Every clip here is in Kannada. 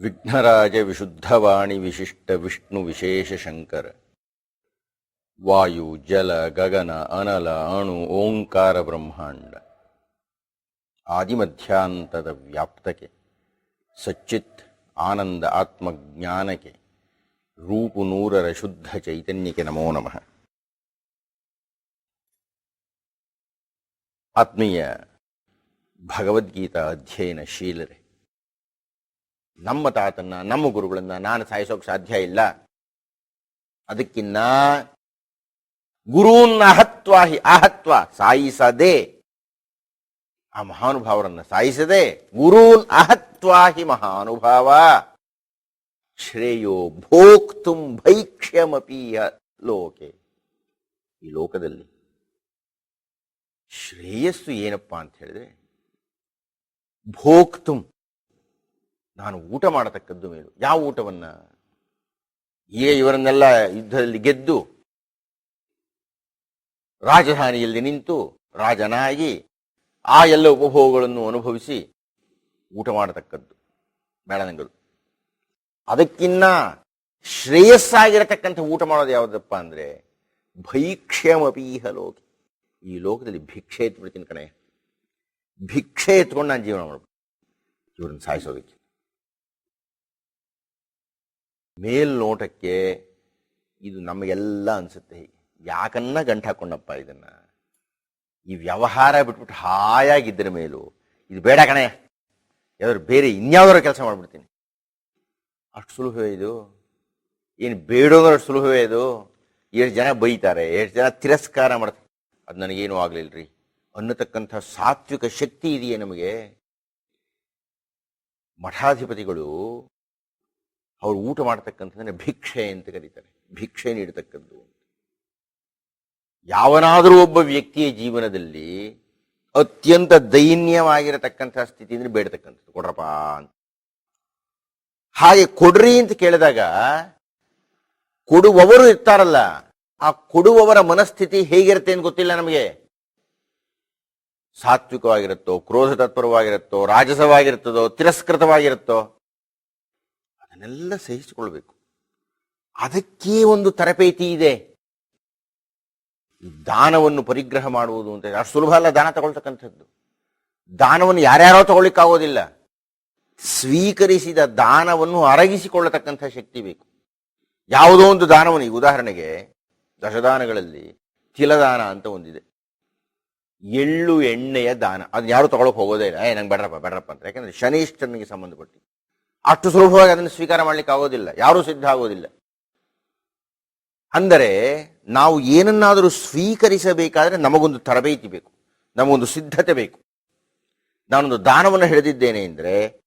ವಿಘ್ನರಾಜ ವಿಶುದ್ಧವಾಣಿ ವಿಶಿಷ್ಟ ವಿಷ್ಣು ವಿಶೇಷ ಶಂಕರ ವಾಯು ಜಲ ಗಗನ ಅನಲ ಅಣು ಓಂಕಾರ ಬ್ರಹ್ಮಾಂಡ ಆದಿಮಧ್ಯಾಂತದ ವ್ಯಾಪ್ತಕ್ಕೆ ಸಚ್ಚಿತ್ ಆನಂದ ಆತ್ಮಜ್ಞಾನಕ್ಕೆ ರೂಪು ನೂರರ ಶುದ್ಧ ಚೈತನ್ಯಕ್ಕೆ ನಮೋ ನಮಃ ಆತ್ಮೀಯ ಭಗವದ್ಗೀತಾ ಅಧ್ಯಯನ ಶೀಲರೇ ನಮ್ಮ ತಾತನ್ನ, ನಮ್ಮ ಗುರುಗಳನ್ನ ನಾನು ಸಾಯಿಸೋಕೆ ಸಾಧ್ಯ ಇಲ್ಲ. ಅದಕ್ಕಿನ್ನ ಗುರೂನ್ನ ಅಹತ್ವ ಹಿ, ಅಹತ್ವ ಸಾಯಿಸದೆ, ಆ ಮಹಾನುಭಾವರನ್ನ ಸಾಯಿಸದೆ ಗುರೂನ್ ಅಹತ್ವ ಹಿ ಮಹಾನುಭಾವ. ಶ್ರೇಯೋ ಭೋಕ್ತುಂ ಭೈಕ್ಷ್ಯಮಪೀಯ ಲೋಕೆ. ಈ ಲೋಕದಲ್ಲಿ ಶ್ರೇಯಸ್ಸು ಏನಪ್ಪಾ ಅಂತ ಹೇಳಿದ್ರೆ, ಭೋಕ್ತುಂ ನಾನು ಊಟ ಮಾಡತಕ್ಕದ್ದು ಮೇಲು. ಯಾವ ಊಟವನ್ನ? ಈಗ ಇವರನ್ನೆಲ್ಲ ಯುದ್ಧದಲ್ಲಿ ಗೆದ್ದು ರಾಜಧಾನಿಯಲ್ಲಿ ನಿಂತು ರಾಜನಾಗಿ ಆ ಎಲ್ಲ ಉಪಭೋಗಗಳನ್ನು ಅನುಭವಿಸಿ ಊಟ ಮಾಡತಕ್ಕದ್ದು ಬೇಡನಗಳು ಅದಕ್ಕಿನ್ನ ಶ್ರೇಯಸ್ಸಾಗಿರತಕ್ಕಂಥ ಊಟ ಮಾಡೋದು ಯಾವುದಪ್ಪ ಅಂದ್ರೆ ಭೈಕ್ಷ್ಯಮಪೀಹ ಲೋಕ. ಈ ಲೋಕದಲ್ಲಿ ಭಿಕ್ಷೆ ಎತ್ಬಿಡ್ತೀನಿ ಕಣೆ. ಭಿಕ್ಷೆ ಎತ್ಕೊಂಡು ನಾನು ಜೀವನ ಮಾಡ್ಬೋದು ಇವ್ರನ್ನ ಸಾಯಿಸೋದಕ್ಕೆ. ಮೇಲ್ನೋಟಕ್ಕೆ ಇದು ನಮಗೆಲ್ಲ ಅನ್ಸುತ್ತೆ ಯಾಕನ್ನ ಗಂಟು ಹಾಕೊಂಡಪ್ಪ ಇದನ್ನ? ಈ ವ್ಯವಹಾರ ಬಿಟ್ಬಿಟ್ಟು ಹಾಯಾಗಿದ್ದರ ಮೇಲೂ. ಇದು ಬೇಡ ಕಣೆ. ಯಾವ್ದಾದ್ರು ಬೇರೆ ಇನ್ಯಾವ್ದಾರು ಕೆಲಸ ಮಾಡ್ಬಿಡ್ತೀನಿ. ಅಷ್ಟು ಸುಲಭವೇ ಇದು? ಏನು ಬೇಡೋದ್ರೆ ಅಷ್ಟು ಸುಲಭವೇ ಇದು? ಎಷ್ಟು ಜನ ಬೈತಾರೆ, ಎಷ್ಟು ಜನ ತಿರಸ್ಕಾರ ಮಾಡ್ತಾರೆ. ಅದು ನನಗೇನು ರೀ ಅನ್ನತಕ್ಕಂಥ ಸಾತ್ವಿಕ ಶಕ್ತಿ ಇದೆಯೇ ನಮಗೆ? ಮಠಾಧಿಪತಿಗಳು ಅವ್ರು ಊಟ ಮಾಡ್ತಕ್ಕಂಥದ್ದನ್ನು ಭಿಕ್ಷೆ ಅಂತ ಕರೀತಾರೆ. ಭಿಕ್ಷೆ ನೀಡತಕ್ಕದ್ದು ಯಾವನಾದರೂ ಒಬ್ಬ ವ್ಯಕ್ತಿಯ ಜೀವನದಲ್ಲಿ ಅತ್ಯಂತ ದೈನ್ಯವಾಗಿರತಕ್ಕಂಥ ಸ್ಥಿತಿ ಅಂದರೆ ಬೇಡತಕ್ಕಂಥದ್ದು. ಕೊಡ್ರಪ್ಪ ಅಂತ. ಹಾಗೆ ಕೊಡ್ರಿ ಅಂತ ಕೇಳಿದಾಗ ಕೊಡುವವರು ಇರ್ತಾರಲ್ಲ, ಆ ಕೊಡುವವರ ಮನಸ್ಥಿತಿ ಹೇಗಿರುತ್ತೆ ಅಂತ ಗೊತ್ತಿಲ್ಲ ನಮಗೆ. ಸಾತ್ವಿಕವಾಗಿರುತ್ತೋ ಕ್ರೋಧ ತತ್ಪರವಾಗಿರುತ್ತೋ ರಾಜಸವಾಗಿರುತ್ತದೋ ತಿರಸ್ಕೃತವಾಗಿರುತ್ತೋ ಅದನ್ನೆಲ್ಲ ಸಹಿಸಿಕೊಳ್ಬೇಕು. ಅದಕ್ಕೆ ಒಂದು ತರಬೇತಿ ಇದೆ. ದಾನವನ್ನು ಪರಿಗ್ರಹ ಮಾಡುವುದು ಅಂತ ಅಷ್ಟು ಸುಲಭ ಅಲ್ಲ ದಾನ ತಗೊಳ್ತಕ್ಕಂಥದ್ದು. ದಾನವನ್ನು ಯಾರ್ಯಾರೋ ತಗೊಳ್ಳಿಕ್ಕಾಗೋದಿಲ್ಲ. ಸ್ವೀಕರಿಸಿದ ದಾನವನ್ನು ಅರಗಿಸಿಕೊಳ್ಳತಕ್ಕಂಥ ಶಕ್ತಿ ಬೇಕು. ಯಾವುದೋ ಒಂದು ದಾನವನ್ನು, ಈಗ ಉದಾಹರಣೆಗೆ ದಶದಾನಗಳಲ್ಲಿ ತಿಲದಾನ ಅಂತ ಒಂದಿದೆ. ಎಳ್ಳು ಎಣ್ಣೆಯ ದಾನ. ಅದನ್ನ ಯಾರು ತಗೊಳಕ್ ಹೋಗೋದೇ ಇಲ್ಲ. ಏ, ನಂಗೆ ಬೇಡ್ರಪ್ಪ ಬೇಡ್ರಪ್ಪ ಅಂತ. ಯಾಕಂದ್ರೆ ಶನಿಷ್ಠನಿಗೆ ಸಂಬಂಧಪಟ್ಟು ಅಷ್ಟು ಸುಲಭವಾಗಿ ಅದನ್ನು ಸ್ವೀಕಾರ ಮಾಡ್ಲಿಕ್ಕೆ ಆಗೋದಿಲ್ಲ. ಯಾರೂ ಸಿದ್ಧ ಆಗೋದಿಲ್ಲ. ಅಂದರೆ ನಾವು ಏನನ್ನಾದರೂ ಸ್ವೀಕರಿಸಬೇಕಾದ್ರೆ ನಮಗೊಂದು ತರಬೇತಿ ಬೇಕು. ನಮಗೊಂದು ಸಿದ್ಧತೆ ಬೇಕು. ನಾನೊಂದು ದಾನವನ್ನು ಹಿಡಿದಿದ್ದೇನೆ ಅಂದರೆ,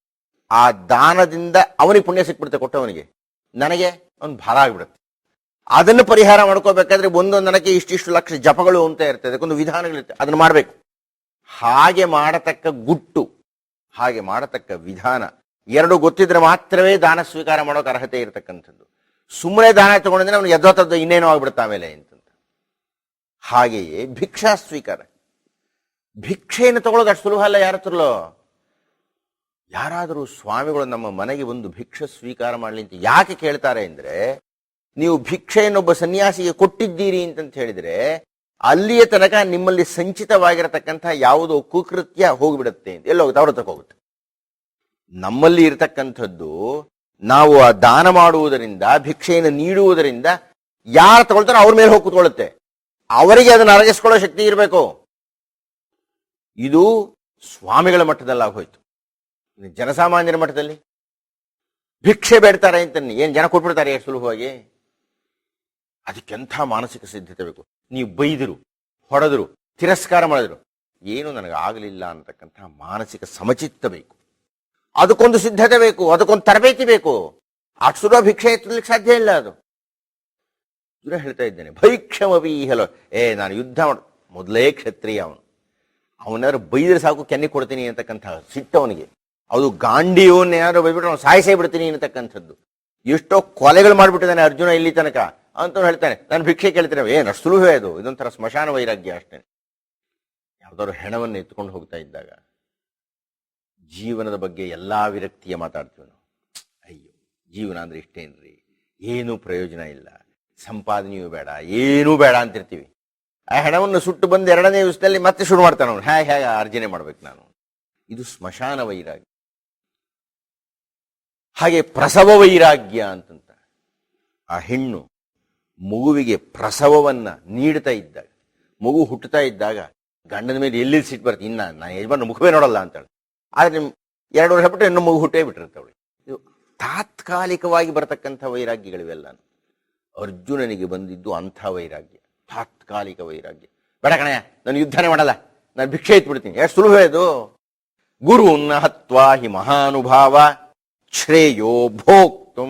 ಆ ದಾನದಿಂದ ಅವನಿಗೆ ಪುಣ್ಯ ಸಿಕ್ಬಿಡುತ್ತೆ ಕೊಟ್ಟವನಿಗೆ. ನನಗೆ ಅವನು ಭಾರ ಆಗಿಬಿಡುತ್ತೆ. ಅದನ್ನು ಪರಿಹಾರ ಮಾಡ್ಕೋಬೇಕಾದ್ರೆ ಒಂದೊಂದು ನನಗೆ ಇಷ್ಟಿಷ್ಟು ಲಕ್ಷ ಜಪಗಳು ಅಂತ ಇರ್ತದೆ. ಅದಕ್ಕೊಂದು ವಿಧಾನಗಳಿರುತ್ತೆ ಅದನ್ನು ಮಾಡಬೇಕು. ಹಾಗೆ ಮಾಡತಕ್ಕ ಗುಟ್ಟು, ಹಾಗೆ ಮಾಡತಕ್ಕ ವಿಧಾನ ಎರಡು ಗೊತ್ತಿದ್ರೆ ಮಾತ್ರವೇ ದಾನ ಸ್ವೀಕಾರ ಮಾಡೋಕೆ ಅರ್ಹತೆ ಇರತಕ್ಕಂಥದ್ದು. ಸುಮ್ಮನೆ ದಾನ ತಗೊಂಡಿದ್ರೆ ಅವನು ಎದ್ದೋತದ್ದು ಇನ್ನೇನೋ ಆಗ್ಬಿಡ್ತಾ ಆಮೇಲೆ ಅಂತಂತ. ಹಾಗೆಯೇ ಭಿಕ್ಷಾ ಸ್ವೀಕಾರ. ಭಿಕ್ಷೆಯನ್ನು ತಗೊಳ್ಳೋದು ಅಷ್ಟು ಸುಲಭ ಅಲ್ಲ ಯಾರ ಹತ್ರಲೋ? ಯಾರಾದರೂ ಸ್ವಾಮಿಗಳು ನಮ್ಮ ಮನೆಗೆ ಒಂದು ಭಿಕ್ಷೆ ಸ್ವೀಕಾರ ಮಾಡಲಿ ಅಂತ ಯಾಕೆ ಕೇಳ್ತಾರೆ ಅಂದರೆ, ನೀವು ಭಿಕ್ಷೆಯನ್ನೊಬ್ಬ ಸನ್ಯಾಸಿಗೆ ಕೊಟ್ಟಿದ್ದೀರಿ ಅಂತಂತ ಹೇಳಿದರೆ, ಅಲ್ಲಿಯ ತನಕ ನಿಮ್ಮಲ್ಲಿ ಸಂಚಿತವಾಗಿರತಕ್ಕಂಥ ಯಾವುದೋ ಕುಕೃತ್ಯ ಹೋಗಿಬಿಡುತ್ತೆ ಅಂತ. ಎಲ್ಲೋಗುತ್ತೆ ಅವ್ರ ತಕ್ಕೋಗುತ್ತೆ ಹೋಗುತ್ತೆ. ನಮ್ಮಲ್ಲಿ ಇರತಕ್ಕಂಥದ್ದು ನಾವು ಆ ದಾನ ಮಾಡುವುದರಿಂದ, ಭಿಕ್ಷೆಯನ್ನು ನೀಡುವುದರಿಂದ ಯಾರು ತಗೊಳ್ತಾರೋ ಅವ್ರ ಮೇಲೆ ಹೋಗಿ ಕೂತ್ಕೊಳ್ಳುತ್ತೆ. ಅವರಿಗೆ ಅದನ್ನು ಅರಗಿಸ್ಕೊಳ್ಳೋ ಶಕ್ತಿ ಇರಬೇಕು. ಇದು ಸ್ವಾಮಿಗಳ ಮಟ್ಟದಲ್ಲಿ ಆಗೋಯ್ತು ಜನಸಾಮಾನ್ಯರ ಮಟ್ಟದಲ್ಲಿ. ಭಿಕ್ಷೆ ಬೇಡ್ತಾರೆ ಅಂತ ಏನು ಜನ ಕೊಟ್ಬಿಡ್ತಾರೆ ಎಷ್ಟು ಸುಲಭವಾಗಿ? ಅದಕ್ಕೆಂಥ ಮಾನಸಿಕ ಸಿದ್ಧತೆ ಬೇಕು? ನೀವು ಬೈದರು, ಹೊಡೆದರು, ತಿರಸ್ಕಾರ ಮಾಡಿದ್ರು. ಏನು ನನಗೆ ಆಗಲಿಲ್ಲ ಮಾನಸಿಕ ಸಮಚಿತ್ತ ಬೇಕು. ಅದಕ್ಕೊಂದು ಸಿದ್ಧತೆ ಬೇಕು, ಅದಕ್ಕೊಂದು ತರಬೇತಿ ಬೇಕು. ಸುಲಭ ಭಿಕ್ಷೆ ಎತ್ತಲಿಕ್ಕೆ ಸಾಧ್ಯ ಇಲ್ಲ ಅದು. ಇವರ ಹೇಳ್ತಾ ಇದ್ದೇನೆ, ಭೈಕ್ಷಮವಿ ಹಲೋ. ಏ, ನಾನು ಯುದ್ಧ ಮಾಡ, ಮೊದಲೇ ಕ್ಷತ್ರಿಯ ಅವನು. ಅವನಾದ್ರು ಬೈದ್ರೆ ಸಾಕು, ಕೆನ್ನೆ ಕೊಡ್ತೀನಿ ಅಂತಕ್ಕಂಥ ಸಿಟ್ಟು ಅವನಿಗೆ ಅದು ಗಾಂಡಿಯವನ್ನ ಯಾರು ಬೈಬಿಟ್ಟು ಅವನು ಸಾಯಿಸೇ ಬಿಡ್ತೀನಿ ಅಂತಕ್ಕಂಥದ್ದು. ಎಷ್ಟೋ ಕೊಲೆಗಳು ಮಾಡಿಬಿಟ್ಟಿದ್ದಾನೆ ಅರ್ಜುನ ಇಲ್ಲಿ ತನಕ ಅಂತ ಹೇಳ್ತಾನೆ, ನಾನು ಭಿಕ್ಷೆ ಕೇಳ್ತೇನೆ ಏನು ಅಷ್ಟು ಅದು, ಇದೊಂಥರ ಸ್ಮಶಾನ ವೈರಾಗ್ಯ ಅಷ್ಟೇ. ಯಾವ್ದಾದ್ರು ಹೆಣವನ್ನು ಎತ್ಕೊಂಡು ಹೋಗ್ತಾ ಇದ್ದಾಗ ಜೀವನದ ಬಗ್ಗೆ ಎಲ್ಲಾ ವಿರಕ್ತಿಯ ಮಾತಾಡ್ತೀವಿ ನಾವು. ಅಯ್ಯೋ, ಜೀವನ ಅಂದರೆ ಇಷ್ಟೇನ್ರಿ? ಏನೂ ಪ್ರಯೋಜನ ಇಲ್ಲ. ಸಂಪಾದನೆಯೂ ಬೇಡ, ಏನೂ ಬೇಡ ಅಂತಿರ್ತೀವಿ. ಆ ಹೆಣವನ್ನು ಸುಟ್ಟು ಬಂದು ಎರಡನೇ ದಿವಸದಲ್ಲಿ ಮತ್ತೆ ಶುರು ಮಾಡ್ತಾನೆ ಅವನು. ಹೇಗೆ ಹೇಗೆ ಅರ್ಜನೆ ಮಾಡ್ಬೇಕು ನಾನು. ಇದು ಸ್ಮಶಾನ ವೈರಾಗ್ಯ. ಹಾಗೆ ಪ್ರಸವ ವೈರಾಗ್ಯ ಅಂತಂತ. ಆ ಹೆಣ್ಣು ಮಗುವಿಗೆ ಪ್ರಸವವನ್ನ ನೀಡ್ತಾ ಇದ್ದಾಗ, ಮಗು ಹುಟ್ಟುತ್ತಾ ಇದ್ದಾಗ, ಗಂಡನ ಮೇಲೆ ಎಲ್ಲಿ ಸಿಟ್ಟು ಬರ್ತೀನಿ ಇನ್ನ ನಾನು ಯಜಮಾನ ಮುಖವೇ ನೋಡಲ್ಲ ಅಂತಾಳೆ. ಆದ್ರೆ ನಿಮ್ ಎರಡು ವರ್ಷ ಬಿಟ್ಟರೆ ಇನ್ನೂ ಮಗು ಹುಟ್ಟೇ ಬಿಟ್ಟಿರುತ್ತೆ ಅವಳಿಗೆ. ಇದು ತಾತ್ಕಾಲಿಕವಾಗಿ ಬರತಕ್ಕಂಥ ವೈರಾಗ್ಯಗಳಿವೆಲ್ಲ. ಅರ್ಜುನನಿಗೆ ಬಂದಿದ್ದು ಅಂಥ ವೈರಾಗ್ಯ, ತಾತ್ಕಾಲಿಕ ವೈರಾಗ್ಯ. ಬೇಡ ಕಣಯ್ಯ, ನಾನು ಯುದ್ಧನೇ ಮಾಡಲ್ಲ. ನಾನು ಭಿಕ್ಷೆ ಇಟ್ಬಿಡ್ತೀನಿ. ಎಷ್ಟು ಸುಲಭ ಇದು? ಗುರುನ್ನ ಹತ್ವಾ ಹಿ ಮಹಾನುಭಾವ, ಶ್ರೇಯೋ ಭೋಕ್ತು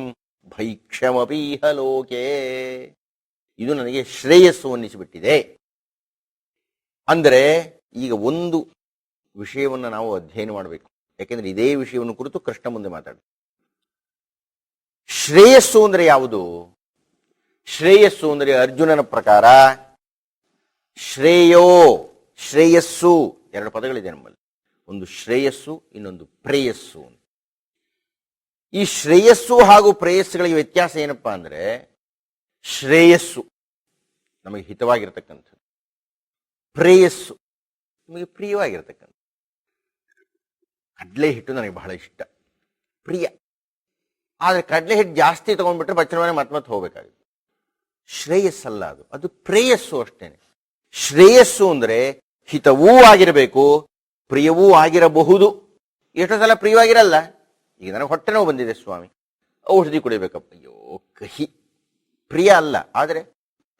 ಭೈಕ್ಷಮಪೀಹ ಲೋಕೆ. ಇದು ನನಗೆ ಶ್ರೇಯಸ್ಸು ಅನ್ನಿಸಿಬಿಟ್ಟಿದೆ. ಅಂದರೆ ಈಗ ಒಂದು ವಿಷಯವನ್ನು ನಾವು ಅಧ್ಯಯನ ಮಾಡಬೇಕು. ಯಾಕೆಂದ್ರೆ ಇದೇ ವಿಷಯವನ್ನು ಕುರಿತು ಕೃಷ್ಣ ಮುಂದೆ ಮಾತಾಡ ಶ್ರೇಯಸ್ಸು ಅಂದ್ರೆ ಯಾವುದು? ಶ್ರೇಯಸ್ಸು ಅಂದರೆ ಅರ್ಜುನನ ಪ್ರಕಾರ ಶ್ರೇಯೋ, ಶ್ರೇಯಸ್ಸು. ಎರಡು ಪದಗಳಿದೆ ನಮ್ಮಲ್ಲಿ. ಒಂದು ಶ್ರೇಯಸ್ಸು, ಇನ್ನೊಂದು ಪ್ರೇಯಸ್ಸು ಈ ಶ್ರೇಯಸ್ಸು ಹಾಗೂ ಪ್ರೇಯಸ್ಸುಗಳಿಗೆ ವ್ಯತ್ಯಾಸ ಏನಪ್ಪಾ ಅಂದ್ರೆ ಶ್ರೇಯಸ್ಸು ನಮಗೆ ಹಿತವಾಗಿರ್ತಕ್ಕಂಥದ್ದು. ಪ್ರೇಯಸ್ಸು ನಮಗೆ ಪ್ರಿಯವಾಗಿರ್ತಕ್ಕಂಥ ಕಡಲೆ ಹಿಟ್ಟು ನನಗೆ ಬಹಳ ಇಷ್ಟ. ಪ್ರಿಯ. ಆದರೆ ಕಡಲೆ ಹಿಟ್ಟು ಜಾಸ್ತಿ ತೊಗೊಂಡ್ಬಿಟ್ರೆ ಬಚ್ಚನ ಮನೆ ಮತ್ತೆ ಮತ್ತೆ ಹೋಗ್ಬೇಕಾಗುತ್ತೆ. ಶ್ರೇಯಸ್ಸಲ್ಲ ಅದು. ಅದು ಪ್ರೇಯಸ್ಸು ಅಷ್ಟೇನೆ. ಶ್ರೇಯಸ್ಸು ಅಂದರೆ ಹಿತವೂ ಆಗಿರಬೇಕು, ಪ್ರಿಯವೂ ಆಗಿರಬಹುದು. ಎಷ್ಟೋ ಸಲ ಪ್ರಿಯವಾಗಿರಲ್ಲ. ಈಗ ನನಗೆ ಹೊಟ್ಟೆ ನೋವು ಬಂದಿದೆ ಸ್ವಾಮಿ. ಔಷಧಿ ಕುಡಿಬೇಕಪ್ಪ. ಅಯ್ಯೋ, ಕಹಿ. ಪ್ರಿಯ ಅಲ್ಲ. ಆದರೆ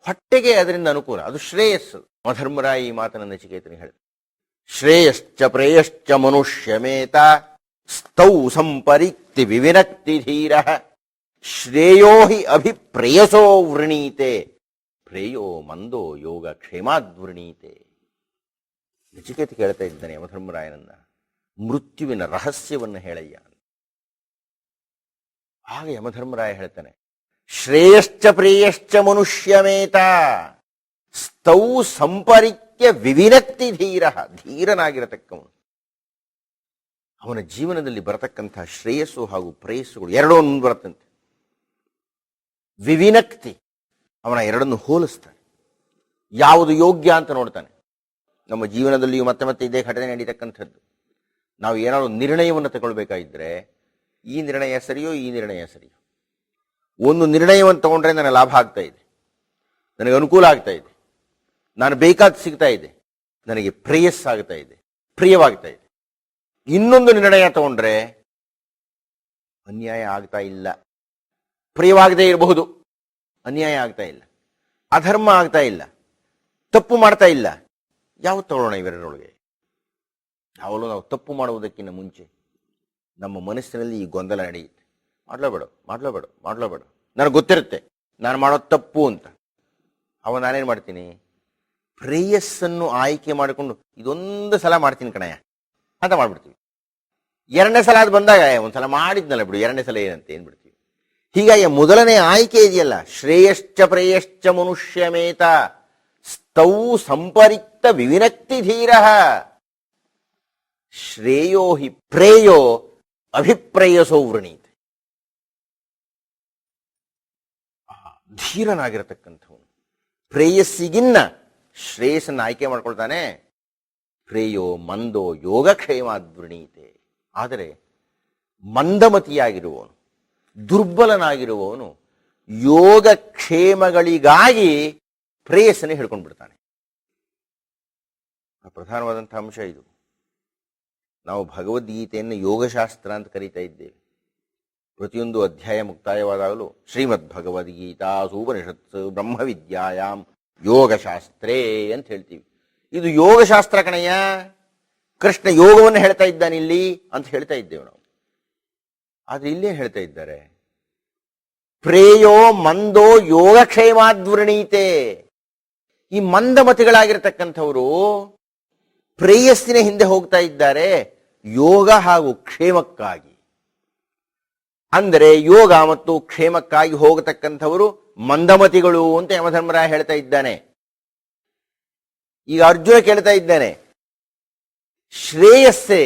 ಹೊಟ್ಟೆಗೆ ಅದರಿಂದ ಅನುಕೂಲ. ಅದು ಶ್ರೇಯಸ್ಸು. ಮಧರ್ಮರಾಯ ಈ ಮಾತನ್ನು ನಚಿಕೇತನ ಹೇಳಿದ ಶ್ರೇಯಶ್ಚ ಪ್ರೇಯಶ್ಚ ಮನುಷ್ಯಮೇತ ಸ್ತೌ ಸಂಪರಿಕ್ತಿ ವಿವಿನಕ್ತಿ ಧೀರ ಶ್ರೇಯೋ ಹಿ ಅಭಿಪ್ರೇಯಸೋ ವೃಣೀತೆ ಪ್ರೇಯೋ ಮಂದೋ ಯೋಗ ಕ್ಷೇಮಾದ್ವೃಣೀತೆ. ನಚಿಕೇತ ಕೇಳ್ತಾ ಇದ್ದಾನೆ ಯಮಧರ್ಮರಾಯನನ್ನ, ಮೃತ್ಯುವಿನ ರಹಸ್ಯವನ್ನು ಹೇಳಯ್ಯ ಆಗ ಯಮಧರ್ಮರಾಯ ಹೇಳ್ತಾನೆ, ಶ್ರೇಯಶ್ಚ ಪ್ರೇಯಶ್ಚ ಮನುಷ್ಯಮೇತ ಸ್ತೌ ಸಂಪರಿಕ್ಯ ವಿವಿನಕ್ತಿ ಧೀರ, ಧೀರನಾಗಿರತಕ್ಕವನು. ಅವನ ಜೀವನದಲ್ಲಿ ಬರತಕ್ಕಂತಹ ಶ್ರೇಯಸ್ಸು ಹಾಗೂ ಪ್ರೇಯಸ್ಸುಗಳು ಎರಡೂ ಮುಂದೆ ಬರುತ್ತಂತೆ. ವಿವಿನಕ್ತಿ ಅವನ ಎರಡನ್ನು ಹೋಲಿಸ್ತಾನೆ. ಯಾವುದು ಯೋಗ್ಯ ಅಂತ ನೋಡ್ತಾನೆ. ನಮ್ಮ ಜೀವನದಲ್ಲಿಯೂ ಮತ್ತೆ ಮತ್ತೆ ಇದೇ ಘಟನೆ ನಡೀತಕ್ಕಂಥದ್ದು. ನಾವು ಏನಾದರೂ ನಿರ್ಣಯವನ್ನು ತಗೊಳ್ಬೇಕಾಗಿದ್ದರೆ ಈ ನಿರ್ಣಯ ಸರಿಯೋ, ಈ ನಿರ್ಣಯ ಸರಿಯೋ. ಒಂದು ನಿರ್ಣಯವನ್ನು ತಗೊಂಡ್ರೆ ನನಗೆ ಲಾಭ ಆಗ್ತಾ ಇದೆ. ನನಗೆ ಅನುಕೂಲ ಆಗ್ತಾ ಇದೆ. ನಾನು ಬೇಕಾದ ಸಿಗ್ತಾ ಇದೆ. ನನಗೆ ಪ್ರೇಯಸ್ ಆಗ್ತಾ ಇದೆ. ಪ್ರಿಯವಾಗ್ತಾ ಇದೆ. ಇನ್ನೊಂದು ನಿರ್ಣಯ ತಗೊಂಡ್ರೆ ಅನ್ಯಾಯ ಆಗ್ತಾ ಇಲ್ಲ. ಪ್ರಿಯವಾಗದೇ ಇರಬಹುದು. ಅನ್ಯಾಯ ಆಗ್ತಾ ಇಲ್ಲ. ಅಧರ್ಮ ಆಗ್ತಾ ಇಲ್ಲ. ತಪ್ಪು ಮಾಡ್ತಾ ಇಲ್ಲ. ಯಾವ ತಗೊಳ್ಳೋಣ ಇವೆರಡರೊಳಗೆ? ಯಾವಾಗಲೂ ನಾವು ತಪ್ಪು ಮಾಡುವುದಕ್ಕಿಂತ ಮುಂಚೆ ನಮ್ಮ ಮನಸ್ಸಿನಲ್ಲಿ ಈ ಗೊಂದಲ ನಡೆಯುತ್ತೆ. ಮಾಡ್ಲೋಬೇಡ ಮಾಡ್ಲೋಬೇಡ ಮಾಡ್ಲೋಬೇಡ ನನಗೆ ಗೊತ್ತಿರುತ್ತೆ, ನಾನು ಮಾಡೋ ತಪ್ಪು ಅಂತ. ಅವ ನಾನೇನು ಮಾಡ್ತೀನಿ? ಪ್ರೇಯಸ್ಸನ್ನು ಆಯ್ಕೆ ಮಾಡಿಕೊಂಡು, ಇದೊಂದು ಸಲ ಮಾಡ್ತೀನಿ ಕಣಯ್ಯ. ಅಂತ ಮಾಡ್ಬಿಡ್ತೀವಿ. ಎರಡನೇ ಸಲ ಅದು ಬಂದಾಗ ಒಂದ್ಸಲ ಮಾಡಿದ್ನಲ್ಲ ಬಿಡು, ಎರಡನೇ ಸಲ ಏನಂತ ಏನು ಬಿಡ್ತೀವಿ. ಹೀಗಾಗಿ ಮೊದಲನೇ ಆಯ್ಕೆ ಇದೆಯಲ್ಲ, ಶ್ರೇಯಶ್ಚ ಪ್ರೇಯಶ್ಚ ಮನುಷ್ಯಮೇತ ಸ್ತೌ ಸಂಪರಿಕ್ತ ವಿವಿನಕ್ತಿ ಧೀರ. ಶ್ರೇಯೋ ಹಿ ಪ್ರೇಯೋ ಅಭಿಪ್ರೇಯಸೋ ವೃಣೀತೆ. ಧೀರನಾಗಿರತಕ್ಕಂಥವನು. ಪ್ರೇಯಸ್ಸಿಗಿನ್ನ ಶ್ರೇಯಸ್ಸನ್ನು ಆಯ್ಕೆ ಮಾಡ್ಕೊಳ್ತಾನೆ. ಪ್ರೇಯೋ ಮಂದೋ ಯೋಗಕ್ಷೇಮಾದ್ವೃಣೀತೆ ಆದರೆ ಮಂದಮತಿಯಾಗಿರುವವನು, ದುರ್ಬಲನಾಗಿರುವವನು ಯೋಗಕ್ಷೇಮಗಳಿಗಾಗಿ ಪ್ರೇಯಸ್ಸನ್ನೇ ಹಿಡ್ಕೊಂಡು ಬಿಡ್ತಾನೆ. ಪ್ರಧಾನವಾದಂಥ ಅಂಶ ಇದು. ನಾವು ಭಗವದ್ಗೀತೆಯನ್ನು ಯೋಗಶಾಸ್ತ್ರ ಅಂತ ಕರೀತಾ ಇದ್ದೇವೆ. ಪ್ರತಿಯೊಂದು ಅಧ್ಯಾಯ ಮುಕ್ತಾಯವಾದಾಗಲೂ ಶ್ರೀಮದ್ ಭಗವದ್ಗೀತಾ ಸೂಪನಿಷತ್ಸು ಬ್ರಹ್ಮವಿದ್ಯಾಯಾಮ್ ಯೋಗಶಾಸ್ತ್ರೇ ಅಂತ ಹೇಳ್ತೀವಿ. ಇದು ಯೋಗಶಾಸ್ತ್ರ ಕಣಯ್ಯ. ಕೃಷ್ಣ ಯೋಗವನ್ನು ಹೇಳ್ತಾ ಇದ್ದಾನೆ ಇಲ್ಲಿ ಅಂತ ಹೇಳ್ತಾ ಇದ್ದೇವೆ ನಾವು. ಆದ್ರೆ ಇಲ್ಲೇ ಹೇಳ್ತಾ ಇದ್ದಾರೆ? ಪ್ರೇಯೋ ಮಂದೋ ಯೋಗಕ್ಷೇಮಾದ್ವರ್ಣೀತೆ ಈ ಮಂದಮತಿಗಳಾಗಿರ್ತಕ್ಕಂಥವರು ಪ್ರೇಯಸ್ಸಿನ ಹಿಂದೆ ಹೋಗ್ತಾ ಇದ್ದಾರೆ ಯೋಗ ಹಾಗೂ ಕ್ಷೇಮಕ್ಕಾಗಿ. ಅಂದರೆ ಯೋಗ ಮತ್ತು ಕ್ಷೇಮಕ್ಕಾಗಿ ಹೋಗತಕ್ಕಂಥವರು ಮಂದಮತಿಗಳು ಅಂತ ಯಮಧರ್ಮರಾಯ ಹೇಳ್ತಾ ಇದ್ದಾನೆ. ಈಗ ಅರ್ಜುನ ಕೇಳ್ತಾ ಇದ್ದಾನೆ, ಶ್ರೇಯಸ್ಸೇ,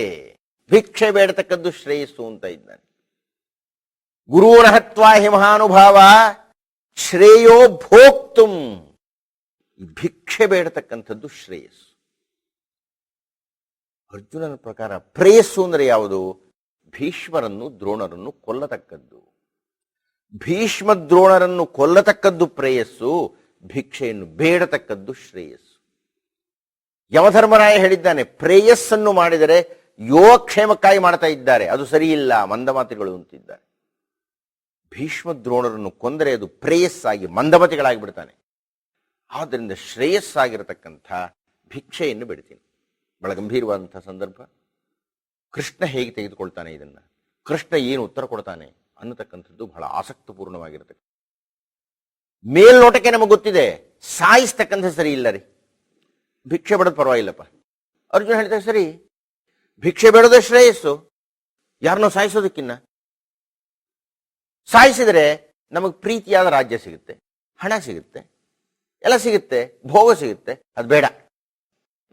ಭಿಕ್ಷೆ ಬೇಡತಕ್ಕದ್ದು ಶ್ರೇಯಸ್ಸು ಅಂತ ಇದ್ದಾನೆ. ಗುರುನ ಹತ್ವಾ ಹಿ ಮಹಾನುಭಾವ, ಶ್ರೇಯೋ ಭೋಕ್ತುಂ ಭಿಕ್ಷೆ ಬೇಡತಕ್ಕಂಥದ್ದು ಶ್ರೇಯಸ್ಸು. ಅರ್ಜುನನ ಪ್ರಕಾರ ಪ್ರೇಯಸ್ಸು ಅಂದರೆ ಯಾವುದು? ಭೀಷ್ಮರನ್ನು, ದ್ರೋಣರನ್ನು ಕೊಲ್ಲತಕ್ಕದ್ದು. ಭೀಷ್ಮ ದ್ರೋಣರನ್ನು ಕೊಲ್ಲತಕ್ಕದ್ದು ಪ್ರೇಯಸ್ಸು, ಭಿಕ್ಷೆಯನ್ನು ಬೇಡತಕ್ಕದ್ದು ಶ್ರೇಯಸ್ಸು. ಯಮಧರ್ಮರಾಯ ಹೇಳಿದ್ದಾನೆ, ಪ್ರೇಯಸ್ಸನ್ನು ಮಾಡಿದರೆ ಯೋಗಕ್ಷೇಮಕ್ಕಾಗಿ ಮಾಡ್ತಾ ಇದ್ದಾರೆ. ಅದು ಸರಿಯಿಲ್ಲ ಮಂದಮಾತಿಗಳು ಅಂತಿದ್ದಾರೆ. ಭೀಷ್ಮ ದ್ರೋಣರನ್ನು ಕೊಂದರೆ ಅದು ಪ್ರೇಯಸ್ಸಾಗಿ ಮಂದಮತಿಗಳಾಗಿ ಬಿಡ್ತಾನೆ ಆದ್ದರಿಂದ ಶ್ರೇಯಸ್ಸಾಗಿರತಕ್ಕಂಥ ಭಿಕ್ಷೆಯನ್ನು ಬಿಡ್ತೀನಿ. ಬಹಳ ಗಂಭೀರವಾದಂಥ ಸಂದರ್ಭ. ಕೃಷ್ಣ ಹೇಗೆ ತೆಗೆದುಕೊಳ್ತಾನೆ ಇದನ್ನ? ಕೃಷ್ಣ ಏನು ಉತ್ತರ ಕೊಡ್ತಾನೆ? ಅನ್ನತಕ್ಕಂಥದ್ದು ಬಹಳ ಆಸಕ್ತಪೂರ್ಣವಾಗಿರತಕ್ಕ ಮೇಲ್ನೋಟಕ್ಕೆ ನಮಗೆ ಗೊತ್ತಿದೆ, ಸಾಯಿಸ್ತಕ್ಕಂಥ ಸರಿ ಇಲ್ಲ ರೀ. ಭಿಕ್ಷೆ ಬೇಡೋದು ಪರವಾಗಿಲ್ಲಪ್ಪ. ಅರ್ಜುನ ಹೇಳ್ತಾರೆ ಸರಿ, ಭಿಕ್ಷೆ ಬೇಡೋದೇ ಶ್ರೇಯಸ್ಸು. ಯಾರನ್ನೋ ಸಾಯಿಸೋದಕ್ಕಿನ್ನ? ಸಾಯಿಸಿದರೆ ನಮಗೆ ಪ್ರೀತಿಯಾದ ರಾಜ್ಯ ಸಿಗುತ್ತೆ, ಹಣ ಸಿಗುತ್ತೆ, ಎಲ್ಲ ಸಿಗುತ್ತೆ, ಭೋಗ ಸಿಗುತ್ತೆ, ಅದು ಬೇಡ.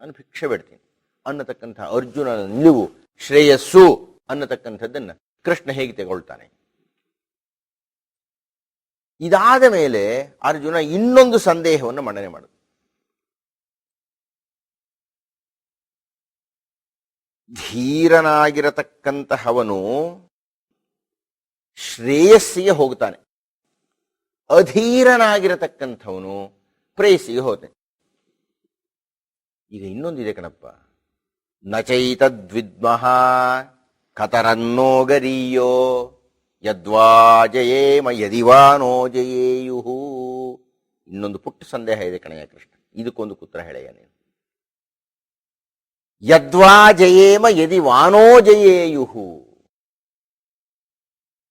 ನಾನು ಭಿಕ್ಷೆ ಬೇಡ್ತೀನಿ ಅನ್ನತಕ್ಕಂಥ ಅರ್ಜುನನ ನಿಲುವು, ಶ್ರೇಯಸ್ಸು ಅನ್ನತಕ್ಕಂಥದ್ದನ್ನು ಕೃಷ್ಣ ಹೇಗೆ ತಗೊಳ್ತಾನೆ? ಇದಾದ ಮೇಲೆ ಅರ್ಜುನ ಇನ್ನೊಂದು ಸಂದೇಹವನ್ನು ಮಂಡನೆ ಮಾಡುದು. ಧೀರನಾಗಿರತಕ್ಕಂತಹವನು ಶ್ರೇಯಸ್ಸಿಗೆ ಹೋಗ್ತಾನೆ ಅಧೀರನಾಗಿರತಕ್ಕಂಥವನು ಪ್ರೇಯಸ್ಸಿಗೆ ಹೋಗ್ತಾನೆ ಈಗ ಇನ್ನೊಂದಿದೆ ಕಣಪ್ಪ. ನಚೈತದ್ವಿದ್ಮಃ ಕತರನ್ನೋ ಗರೀಯೋ ಯದ್ವಾ ಜಯೇಮ ಯದಿವಾನೋ ಜಯೇಯುಹು. ಇನ್ನೊಂದು ಪುಟ್ಟ ಸಂದೇಹ ಇದೆ ಕಣಯ್ಯ ಕೃಷ್ಣ. ಇದಕ್ಕೊಂದು ಕುತ್ರ ಹೇಳೆಯ ನೀನು. ಯದ್ವಾ ಜಯೇಮ ಯದಿ ವಾನೋ ಜಯೇಯುಹು.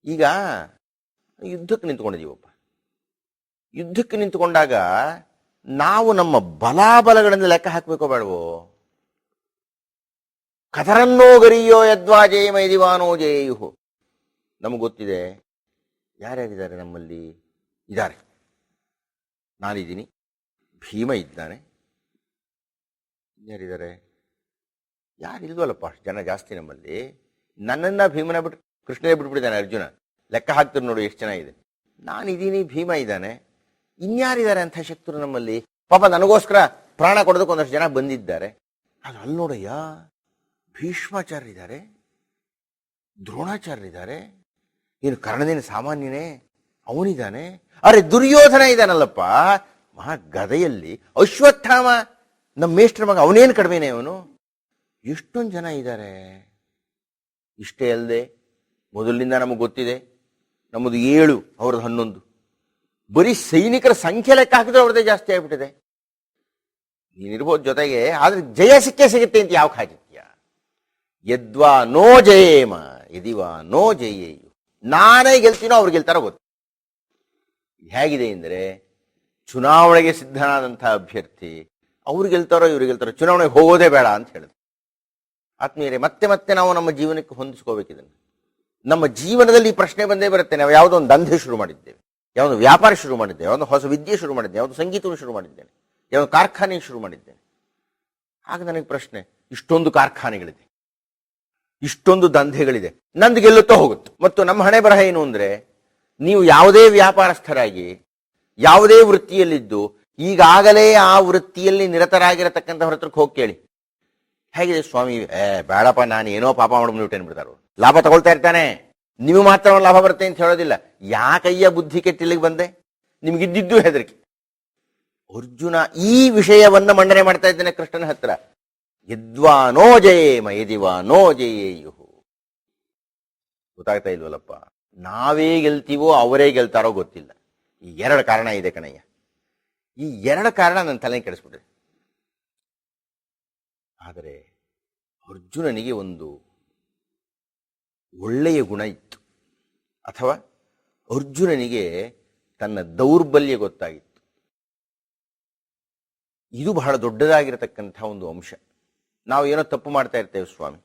ಈಗ ಯುದ್ಧಕ್ಕೆ ನಿಂತ್ಕೊಂಡಿದ್ದೀವಪ್ಪ. ಯುದ್ಧಕ್ಕೆ ನಿಂತ್ಕೊಂಡಾಗ ನಾವು ನಮ್ಮ ಬಲಾಬಲಗಳನ್ನು ಲೆಕ್ಕ ಹಾಕಬೇಕೋ ಬೇಡವೋ? ಕದರನ್ನೋ ಗರಿಯೋ ಯದ್ವಾ ಜಯೇಮ ಯದಿ ವಾನೋ ಜಯೇಯುಹು. ನಮಗೆ ಗೊತ್ತಿದೆ ಯಾರ್ಯಾರಿದ್ದಾರೆ ನಮ್ಮಲ್ಲಿ? ಇದ್ದಾರೆ. ನಾನಿದ್ದೀನಿ. ಭೀಮ ಇದ್ದಾನೆ. ಯಾರಿದ್ದಾರೆ ಯಾರಿಲ್ವಲ್ಲಪ್ಪ? ಅಷ್ಟು ಜನ ಜಾಸ್ತಿ ನಮ್ಮಲ್ಲಿ. ನನ್ನನ್ನ ಭೀಮನ ಬಿಟ್ಟು ಕೃಷ್ಣನೇ ಬಿಟ್ಬಿಟ್ಟಿದ್ದಾನೆ ಅರ್ಜುನ. ಲೆಕ್ಕ ಹಾಕ್ತಾರೆ ನೋಡಿ ಎಷ್ಟು ಜನ ಇದೆ. ನಾನಿದ್ದೀನಿ, ಭೀಮ ಇದ್ದಾನೆ. ಇನ್ಯಾರಿದ್ದಾರೆ ಅಂಥ ಶಕ್ತರು ನಮ್ಮಲ್ಲಿ? ಪಾಪ ನನಗೋಸ್ಕರ ಪ್ರಾಣ ಕೊಡೋದಕ್ಕೆ ಒಂದಷ್ಟು ಜನ ಬಂದಿದ್ದಾರೆ. ಅದು ಅಲ್ಲಿ ನೋಡಯ್ಯ ಭೀಷ್ಮಾಚಾರ್ಯರಿದ್ದಾರೆ ದ್ರೋಣಾಚಾರ್ಯರಿದ್ದಾರೆ ಏನು ಕರ್ಣನೇನು ಸಾಮಾನ್ಯನೇ? ಅವನಿದ್ದಾನೆ ಅರೆ, ದುರ್ಯೋಧನ ಇದ್ದಾನಲ್ಲಪ್ಪ ಮಹಾ ಗದೆಯಲ್ಲಿ ಅಶ್ವತ್ಥಾಮ ನಮ್ಮ ಮೇಷ್ಟ್ರ ಮಗ, ಅವನೇನು ಕಡಿಮೆನೆ ಅವನು? ಎಷ್ಟೊಂದು ಜನ ಇದ್ದಾರೆ ಇಷ್ಟೇ ಅಲ್ಲದೆ ಮೊದಲಿನಿಂದ ನಮಗೆ ಗೊತ್ತಿದೆ, ನಮ್ಮದು ಏಳು, ಅವ್ರದ್ದು ಹನ್ನೊಂದು. ಬರೀ ಸೈನಿಕರ ಸಂಖ್ಯೆ ಲೆಕ್ಕ ಹಾಕಿದ್ರೆ ಅವ್ರದ್ದೇ ಜಾಸ್ತಿ ಆಗ್ಬಿಟ್ಟಿದೆ. ನೀನಿರ್ಬೋದು ಜೊತೆಗೆ, ಆದ್ರೆ ಜಯ ಸಿಕ್ಕೇ ಸಿಗುತ್ತೆ ಅಂತ ಯಾವ ಖಾಜಿತ್ಯ ಯದ್ವಾ ನೋ ಜಯೇಮ, ಯದಿವಾ ನೋ ಜಯೇಯು. ನಾನೇ ಗೆಲ್ತೀನೋ ಅವ್ರು ಗೆಲ್ತಾರೋ ಗೊತ್ತು. ಹೇಗಿದೆ ಅಂದರೆ ಚುನಾವಣೆಗೆ ಸಿದ್ಧನಾದಂಥ ಅಭ್ಯರ್ಥಿ, ಅವ್ರು ಗೆಲ್ತಾರೋ ಇವ್ರು ಗೆಲ್ತಾರೋ ಚುನಾವಣೆಗೆ ಹೋಗೋದೇ ಬೇಡ ಅಂತ ಹೇಳಿದ್ರು. ಆತ್ಮೀಯರೇ, ಮತ್ತೆ ಮತ್ತೆ ನಾವು ನಮ್ಮ ಜೀವನಕ್ಕೆ ಹೊಂದಿಸ್ಕೋಬೇಕಿದನ್ನು ನಮ್ಮ ಜೀವನದಲ್ಲಿ ಈ ಪ್ರಶ್ನೆ ಬಂದೇ ಬರುತ್ತೆ, ನಾವು ಯಾವುದೋ ಒಂದು ದಂಧೆ ಶುರು ಮಾಡಿದ್ದೇವೆ, ಯಾವುದೋ ವ್ಯಾಪಾರ ಶುರು ಮಾಡಿದ್ದೇವೆ, ಯಾವುದೋ ಹೊಸ ವಿದ್ಯೆ ಶುರು ಮಾಡಿದ್ದೇವೆ, ಯಾವುದೋ ಸಂಗೀತವನ್ನು ಶುರು ಮಾಡಿದ್ದೇನೆ ಯಾವುದೋ ಕಾರ್ಖಾನೆ ಶುರು ಮಾಡಿದ್ದೇನೆ ಆಗ ನನಗೆ ಪ್ರಶ್ನೆ, ಇಷ್ಟೊಂದು ಕಾರ್ಖಾನೆಗಳಿದೆ. ಇಷ್ಟೊಂದು ದಂಧೆಗಳಿದೆ. ನಂದು ಗೆಲ್ಲುತ್ತಾ ಹೋಗುತ್ತೆ. ಮತ್ತು ನಮ್ಮ ಹಣೆ ಬರಹ ಏನು ಅಂದರೆ, ನೀವು ಯಾವುದೇ ವ್ಯಾಪಾರಸ್ಥರಾಗಿ, ಯಾವುದೇ ವೃತ್ತಿಯಲ್ಲಿದ್ದು, ಈಗಾಗಲೇ ಆ ವೃತ್ತಿಯಲ್ಲಿ ನಿರತರಾಗಿರತಕ್ಕಂಥ ಹತ್ರಕ್ಕೆ ಹೋಗಿ ಕೇಳಿ. ಹೇಗಿದೆ ಸ್ವಾಮಿ? ಏ, ಬೇಡಪ್ಪ, ನಾನು ಏನೋ ಪಾಪ ಮಾಡ್ಬಿಟ್ಟು ಏನ್ಬಿಡ್ತಾರೋ ಲಾಭ ತಗೊಳ್ತಾ ಇರ್ತಾನೆ. ನೀವು ಮಾತ್ರ ಲಾಭ ಬರುತ್ತೆ ಅಂತ ಹೇಳೋದಿಲ್ಲ. ಯಾಕಯ್ಯ ಬುದ್ಧಿ ಕೆಟ್ಟಿಲ್ಲಿಗೆ ಬಂದೆ? ನಿಮ್ಗಿದ್ದಿದ್ದು ಹೆದರಿಕೆ. ಅರ್ಜುನ ಈ ವಿಷಯವನ್ನ ಮಂಡನೆ ಮಾಡ್ತಾ ಇದ್ದಾನೆ ಕೃಷ್ಣನ ಹತ್ರ. ಯದ್ವಾ ನೋ ಜಯೇಮ ಯದಿವಾ ನೋ ಜಯೇಯುಹು. ಗೊತ್ತಾಗ್ತಾ ಇಲ್ವಲ್ಲಪ್ಪ? ನಾವೇ ಗೆಲ್ತೀವೋ, ಅವರೇ ಗೆಲ್ತಾರೋ ಗೊತ್ತಿಲ್ಲ. ಈ ಎರಡು ಕಾರಣ ಇದೆ ಕಣಯ್ಯ. ಈ ಎರಡು ಕಾರಣ ನನ್ನ ತಲೆ ಕೆಡಿಸ್ಬಿಟ್ರೆ. ಆದರೆ ಅರ್ಜುನನಿಗೆ ಒಂದು ಒಳ್ಳೆಯ ಗುಣ ಇತ್ತು. ಅಥವಾ ಅರ್ಜುನನಿಗೆ ತನ್ನ ದೌರ್ಬಲ್ಯ ಗೊತ್ತಾಗಿತ್ತು. ಇದು ಬಹಳ ದೊಡ್ಡದಾಗಿರತಕ್ಕಂಥ ಒಂದು ಅಂಶ. ನಾವು ಏನೋ ತಪ್ಪು ಮಾಡ್ತಾ ಇರ್ತೇವೆ ಸ್ವಾಮಿ.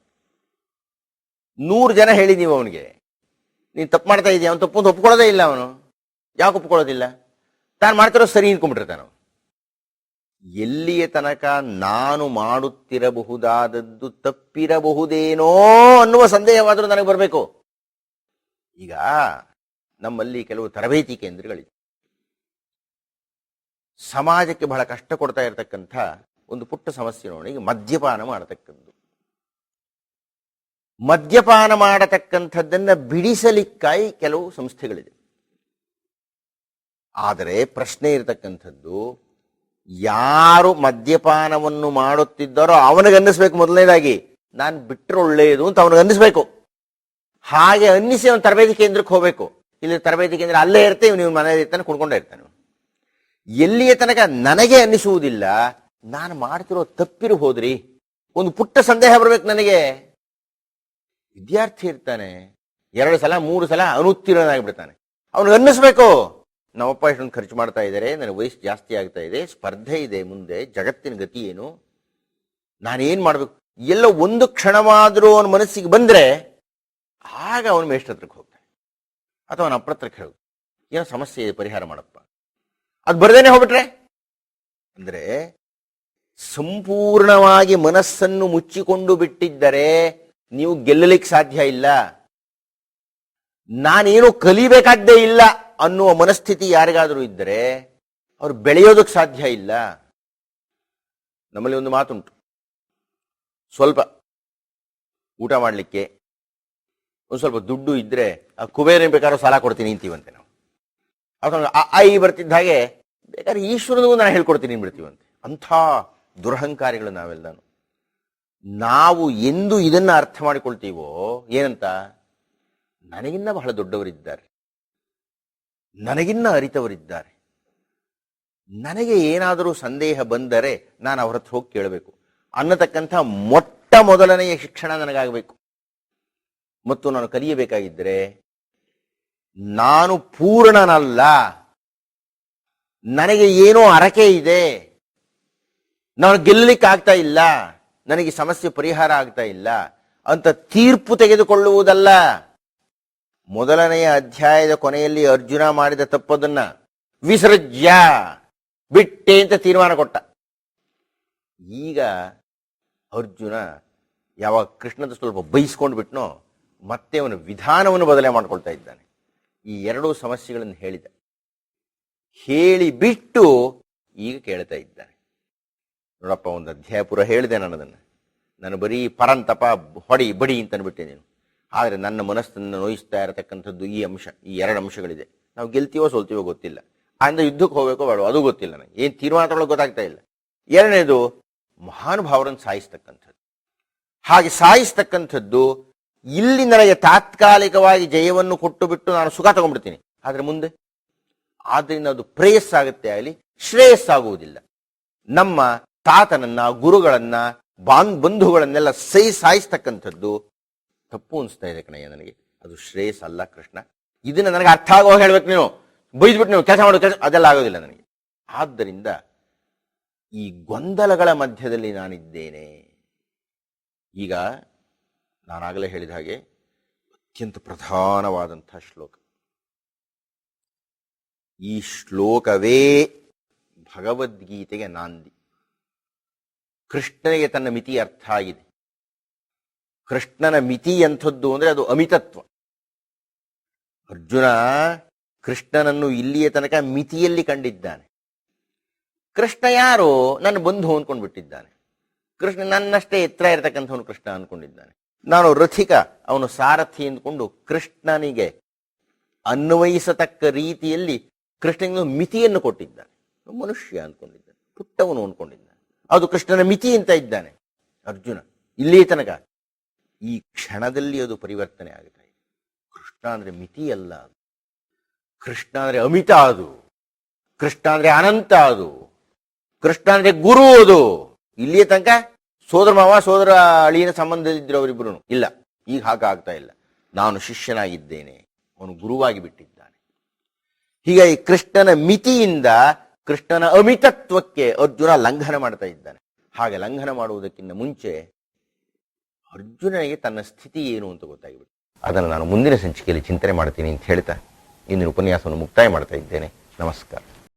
ನೂರು ಜನ ಹೇಳಿ ನೀವು ಅವನಿಗೆ, ನೀನು ತಪ್ಪು ಮಾಡ್ತಾ ಇದೀಯ? ಅವನು ತಪ್ಪು ಅಂತ ಒಪ್ಕೊಳ್ಳೋದೇ ಇಲ್ಲ ಅವನು. ಯಾಕೆ ಒಪ್ಕೊಳ್ಳೋದಿಲ್ಲ? ತಾನು ಮಾಡ್ತಿರೋ ಸರಿ ನಿಂತ್ಕೊಂಡ್ಬಿಟ್ಟಿರ್ತಾನೆ ಎಲ್ಲಿಯ ತನಕ ನಾನು ಮಾಡುತ್ತಿರಬಹುದಾದದ್ದು ತಪ್ಪಿರಬಹುದೇನೋ ಅನ್ನುವ ಸಂದೇಹವಾದರೂ ನನಗೆ ಬರಬೇಕು. ಈಗ ನಮ್ಮಲ್ಲಿ ಕೆಲವು ತರಬೇತಿ ಕೇಂದ್ರಗಳಿವೆ ಸಮಾಜಕ್ಕೆ ಬಹಳ ಕಷ್ಟ ಕೊಡ್ತಾ ಇರತಕ್ಕಂಥ ಒಂದು ಪುಟ್ಟ ಸಮಸ್ಯೆ ನೋಡಿ ಮದ್ಯಪಾನ ಮಾಡತಕ್ಕದ್ದು ಮದ್ಯಪಾನ ಮಾಡತಕ್ಕಂಥದ್ದನ್ನ ಬಿಡಿಸಲಿಕ್ಕಾಗಿ ಕೆಲವು ಸಂಸ್ಥೆಗಳಿದೆ. ಆದರೆ ಪ್ರಶ್ನೆ ಇರತಕ್ಕಂಥದ್ದು, ಯಾರು ಮದ್ಯಪಾನವನ್ನು ಮಾಡುತ್ತಿದ್ದಾರೋ ಅವನಿಗನ್ನಿಸ್ಬೇಕು ಮೊದಲನೇದಾಗಿ. ನಾನು ಬಿಟ್ಟರೆ ಒಳ್ಳೆಯದು ಅಂತ ಅವನಿಗೆ ಅನ್ನಿಸ್ಬೇಕು. ಹಾಗೆ ಅನ್ನಿಸಿ ಅವನು ತರಬೇತಿ ಕೇಂದ್ರಕ್ಕೆ ಹೋಗ್ಬೇಕು. ಇಲ್ಲಿ ತರಬೇತಿ ಕೇಂದ್ರ ಅಲ್ಲೇ ಇರ್ತೇವೆ ನೀವು ಮನೆಯಲ್ಲಿ ಇರ್ತಾನೆ ಕುಡ್ಕೊಂಡೇ ಇರ್ತಾನೆ. ಎಲ್ಲಿಯ ತನಕ ನನಗೆ ಅನ್ನಿಸುವುದಿಲ್ಲ ನಾನು ಮಾಡ್ತಿರೋ ತಪ್ಪಿರು ಹೋದ್ರಿ. ಒಂದು ಪುಟ್ಟ ಸಂದೇಹ ಬರ್ಬೇಕು ನನಗೆ. ವಿದ್ಯಾರ್ಥಿ ಇರ್ತಾನೆ. ಎರಡು ಸಲ, ಮೂರು ಸಲ ಅನುತ್ತೀರ್ಣನಾಗ್ಬಿಡ್ತಾನೆ. ಅವನು ಅನ್ನಿಸ್ಬೇಕು. ನಮ್ಮಪ್ಪ ಇಷ್ಟೊಂದು ಖರ್ಚು ಮಾಡ್ತಾ ಇದ್ದಾರೆ. ನನಗೆ ವಯಸ್ಸು ಜಾಸ್ತಿ ಆಗ್ತಾ ಇದೆ. ಸ್ಪರ್ಧೆ ಇದೆ ಮುಂದೆ. ಜಗತ್ತಿನ ಗತಿ ಏನು? ನಾನೇನು ಮಾಡಬೇಕು? ಎಲ್ಲ ಒಂದು ಕ್ಷಣವಾದರೂ ಅವನ ಮನಸ್ಸಿಗೆ ಬಂದ್ರೆ ಆಗ ಅವನು ಮೇಷ್ಟ್ರ ಹತ್ರಕ್ಕೆ ಹೋಗ್ತಾನೆ. ಅಥವಾ ಅವನ ಅಪ್ರತ್ರಕ್ಕೆ ಹೇಳು ಏನೋ ಸಮಸ್ಯೆ ಇದೆ, ಪರಿಹಾರ ಮಾಡಪ್ಪ. ಅದು ಬರ್ದೇನೆ ಹೋಗ್ಬಿಟ್ರೆ? ಅಂದ್ರೆ ಸಂಪೂರ್ಣವಾಗಿ ಮನಸ್ಸನ್ನು ಮುಚ್ಚಿಕೊಂಡು ಬಿಟ್ಟಿದ್ದರೆ ನೀವು ಗೆಲ್ಲಲಿಕ್ಕೆ ಸಾಧ್ಯ ಇಲ್ಲ. ನಾನೇನು ಕಲಿಬೇಕಾದ್ದೇ ಇಲ್ಲ ಅನ್ನುವ ಮನಸ್ಥಿತಿ ಯಾರಿಗಾದರೂ ಇದ್ದರೆ ಅವ್ರು ಬೆಳೆಯೋದಕ್ಕೆ ಸಾಧ್ಯ ಇಲ್ಲ. ನಮ್ಮಲ್ಲಿ ಒಂದು ಮಾತುಂಟು. ಸ್ವಲ್ಪ ಊಟ ಮಾಡಲಿಕ್ಕೆ ಒಂದು ಸ್ವಲ್ಪ ದುಡ್ಡು ಇದ್ದರೆ ಆ ಕುಬೇರ ಬೇಕಾದ್ರೂ ಸಾಲ ಕೊಡ್ತೀನಿ ಅಂತೀವಂತೆ ನಾವು. ಅಥವಾ ಆ ಐ ಬರ್ತಿದ್ದ ಹಾಗೆ ಬೇಕಾದ್ರೆ ಈಶ್ವರನಿಗೂ ನಾನು ಹೇಳ್ಕೊಡ್ತೀನಿ ಬಿಡ್ತೀವಂತೆ ಅಂಥ ದುರಹಂಕಾರಿಗಳು ನಾವೆಲ್ಲನು. ನಾವು ಎಂದು ಇದನ್ನ ಅರ್ಥ ಮಾಡಿಕೊಳ್ತೀವೋ ಏನಂತ? ನನಗಿನ್ನ ಬಹಳ ದೊಡ್ಡವರಿದ್ದಾರೆ. ನನಗಿನ್ನ ಅರಿತವರಿದ್ದಾರೆ. ನನಗೆ ಏನಾದರೂ ಸಂದೇಹ ಬಂದರೆ ನಾನು ಅವ್ರ ಹತ್ರ ಹೋಗಿ ಕೇಳಬೇಕು. ಅನ್ನತಕ್ಕಂಥ ಮೊಟ್ಟ ಮೊದಲನೆಯ ಶಿಕ್ಷಣ ನನಗಾಗಬೇಕು. ಮತ್ತು ನಾನು ಕಲಿಯಬೇಕಾಗಿದ್ದರೆ ನಾನು ಪೂರ್ಣನಲ್ಲ. ನನಗೆ ಏನೋ ಅರಕೆ ಇದೆ. ನಾನು ಗೆಲ್ಲಲಿಕ್ಕೆ ಆಗ್ತಾ ಇಲ್ಲ, ನನಗೆ ಸಮಸ್ಯೆ ಪರಿಹಾರ ಆಗ್ತಾ ಇಲ್ಲ ಅಂತ ತೀರ್ಪು ತೆಗೆದುಕೊಳ್ಳುವುದಲ್ಲ. ಮೊದಲನೆಯ ಅಧ್ಯಾಯದ ಕೊನೆಯಲ್ಲಿ ಅರ್ಜುನ ಮಾಡಿದ ತಪ್ಪದನ್ನ ವಿಸರ್ಜ್ಯ, ಬಿಟ್ಟೆ ಅಂತ ತೀರ್ಮಾನ ಕೊಟ್ಟ. ಈಗ ಅರ್ಜುನ ಯಾವಾಗ ಕೃಷ್ಣದ ಸ್ವಲ್ಪ ಬೈಸ್ಕೊಂಡು ಬಿಟ್ನೋ, ಮತ್ತೆ ಅವನ ವಿಧಾನವನ್ನು ಬದಲಾವಣೆ ಮಾಡ್ಕೊಳ್ತಾ ಇದ್ದಾನೆ. ಈ ಎರಡೂ ಸಮಸ್ಯೆಗಳನ್ನು ಹೇಳಿದ. ಹೇಳಿ ಬಿಟ್ಟು ಈಗ ಕೇಳ್ತಾ ಇದ್ದಾನೆ. ನೋಡಪ್ಪ, ಒಂದು ಅಧ್ಯಾಯ ಪೂರ ಹೇಳಿದೆ ನಾನು ಅದನ್ನು ನಾನು ಬರೀ ಪರಂತಪ ಹೊಡಿ, ಬಡಿ ಅಂತ ಅಂದ್ಬಿಟ್ಟೆ ನೀನು. ಆದರೆ ನನ್ನ ಮನಸ್ಸನ್ನು ನೋಯಿಸ್ತಾ ಇರತಕ್ಕಂಥದ್ದು ಈ ಅಂಶ, ಈ ಎರಡು ಅಂಶಗಳಿದೆ. ನಾವು ಗೆಲ್ತೀವೋ ಸೋಲ್ತೀವೋ ಗೊತ್ತಿಲ್ಲ. ಅಂದ್ರೆ ಯುದ್ಧಕ್ಕೆ ಹೋಗ್ಬೇಕೋ ಬೇಡ ಅದು ಗೊತ್ತಿಲ್ಲ ನನಗೆ ಏನು ತೀರ್ಮಾನ ತಗೊಳ್ಳೋಕೆ ಗೊತ್ತಾಗ್ತಾ ಇಲ್ಲ. ಎರಡನೇದು, ಮಹಾನುಭಾವರನ್ನು ಸಾಯಿಸ್ತಕ್ಕಂಥದ್ದು. ಹಾಗೆ ಸಾಯಿಸ್ತಕ್ಕಂಥದ್ದು, ಇಲ್ಲಿ ನನಗೆ ತಾತ್ಕಾಲಿಕವಾಗಿ ಜಯವನ್ನು ಕೊಟ್ಟು ಬಿಟ್ಟು ನಾನು ಸುಖ ತಗೊಂಡ್ಬಿಡ್ತೀನಿ. ಆದರೆ ಮುಂದೆ? ಆದ್ದರಿಂದ ಅದು ಪ್ರೇಯಸ್ಸಾಗುತ್ತೆ ಆಗಲಿ, ಶ್ರೇಯಸ್ಸಾಗುವುದಿಲ್ಲ. ನಮ್ಮ ತಾತನನ್ನ, ಗುರುಗಳನ್ನ ಬಾನ್ ಬಂಧುಗಳನ್ನೆಲ್ಲ ಸೈ ಸಾಯಿಸ್ತಕ್ಕಂಥದ್ದು ತಪ್ಪು ಅನಿಸ್ತಾ ಇದೆ ಕಣಯ್ಯ ನನಗೆ. ಅದು ಶ್ರೇಯಸ್ ಅಲ್ಲ ಕೃಷ್ಣ. ಇದನ್ನ ನನಗೆ ಅರ್ಥ ಆಗೋ ಹೇಳ್ಬೇಕು ನೀವು. ಬೈದ್ಬಿಟ್ಟು ನೀವು ಕೆಲಸ ಮಾಡೋ ಕೆಲಸ ಅದೆಲ್ಲ ಆಗೋದಿಲ್ಲ ನನಗೆ. ಆದ್ದರಿಂದ ಈ ಗೊಂದಲಗಳ ಮಧ್ಯದಲ್ಲಿ ನಾನಿದ್ದೇನೆ. ಈಗ ನಾನಾಗಲೇ ಹೇಳಿದ ಹಾಗೆ ಅತ್ಯಂತ ಪ್ರಧಾನವಾದಂಥ ಶ್ಲೋಕ. ಈ ಶ್ಲೋಕವೇ ಭಗವದ್ಗೀತೆಗೆ ನಾಂದಿ. ಕೃಷ್ಣನಿಗೆ ತನ್ನ ಮಿತಿ ಅರ್ಥ ಆಗಿದೆ. ಕೃಷ್ಣನ ಮಿತಿ ಎಂಥದ್ದು ಅಂದ್ರೆ ಅದು ಅಮಿತತ್ವ. ಅರ್ಜುನ ಕೃಷ್ಣನನ್ನು ಇಲ್ಲಿಯ ತನಕ ಮಿತಿಯಲ್ಲಿ ಕಂಡಿದ್ದಾನೆ. ಕೃಷ್ಣ ಯಾರು ನನ್ನ ಬಂಧು ಅಂದ್ಕೊಂಡು ಬಿಟ್ಟಿದ್ದಾನೆ ಕೃಷ್ಣ ನನ್ನಷ್ಟೇ ಎತ್ತರ ಇರತಕ್ಕಂಥವನು ಕೃಷ್ಣ ಅಂದ್ಕೊಂಡಿದ್ದಾನೆ ನಾನು ರಥಿಕ, ಅವನು ಸಾರಥಿ ಅಂದ್ಕೊಂಡು ಕೃಷ್ಣನಿಗೆ ಅನ್ವಯಿಸತಕ್ಕ ರೀತಿಯಲ್ಲಿ ಕೃಷ್ಣನಿಗೆ ಮಿತಿಯನ್ನು ಕೊಟ್ಟಿದ್ದಾನೆ. ಮನುಷ್ಯ ಅಂದ್ಕೊಂಡಿದ್ದಾನೆ ಪುಟ್ಟವನು ಅನ್ಕೊಂಡಿದ್ದಾನೆ. ಅದು ಕೃಷ್ಣನ ಮಿತಿ ಅಂತ ಇದ್ದಾನೆ. ಅರ್ಜುನ, ಇಲ್ಲಿಯ ತನಕ. ಈ ಕ್ಷಣದಲ್ಲಿ ಅದು ಪರಿವರ್ತನೆ ಆಗುತ್ತೆ. ಕೃಷ್ಣ ಅಂದ್ರೆ ಮಿತಿ ಅಲ್ಲ ಅದು. ಕೃಷ್ಣ ಅಂದ್ರೆ ಅಮಿತ ಅದು. ಕೃಷ್ಣ ಅಂದ್ರೆ ಅನಂತ ಅದು. ಕೃಷ್ಣ ಅಂದ್ರೆ ಗುರು ಅದು. ಇಲ್ಲಿಯ ತನಕ ಸೋದರ ಮಾವ, ಸೋದರ ಅಳಿಯನ ಸಂಬಂಧದಲ್ಲಿದ್ದರು ಅವರಿಬ್ಬರು ಇಲ್ಲ, ಈಗ ಹಾಗೆ ಆಗ್ತಾ ಇಲ್ಲ. ನಾನು ಶಿಷ್ಯನಾಗಿದ್ದೇನೆ. ಅವನು ಗುರುವಾಗಿ ಬಿಟ್ಟಿದ್ದಾನೆ ಹೀಗಾಗಿ ಕೃಷ್ಣನ ಮಿತಿಯಿಂದ ಕೃಷ್ಣನ ಅಮಿತತ್ವಕ್ಕೆ ಅರ್ಜುನ ಲಂಘನ ಮಾಡ್ತಾ ಇದ್ದಾನೆ. ಹಾಗೆ ಲಂಘನ ಮಾಡುವುದಕ್ಕಿಂತ ಮುಂಚೆ ಅರ್ಜುನನಿಗೆ ತನ್ನ ಸ್ಥಿತಿ ಏನು ಅಂತ ಗೊತ್ತಾಗಿಬಿಟ್ಟು ಅದನ್ನು ನಾನು ಮುಂದಿನ ಸಂಚಿಕೆಯಲ್ಲಿ ಚಿಂತನೆ ಮಾಡ್ತೀನಿ ಅಂತ ಹೇಳ್ತಾ ಇಂದಿನ ಉಪನ್ಯಾಸವನ್ನು ಮುಕ್ತಾಯ ಮಾಡ್ತಾ ಇದ್ದೇನೆ. ನಮಸ್ಕಾರ.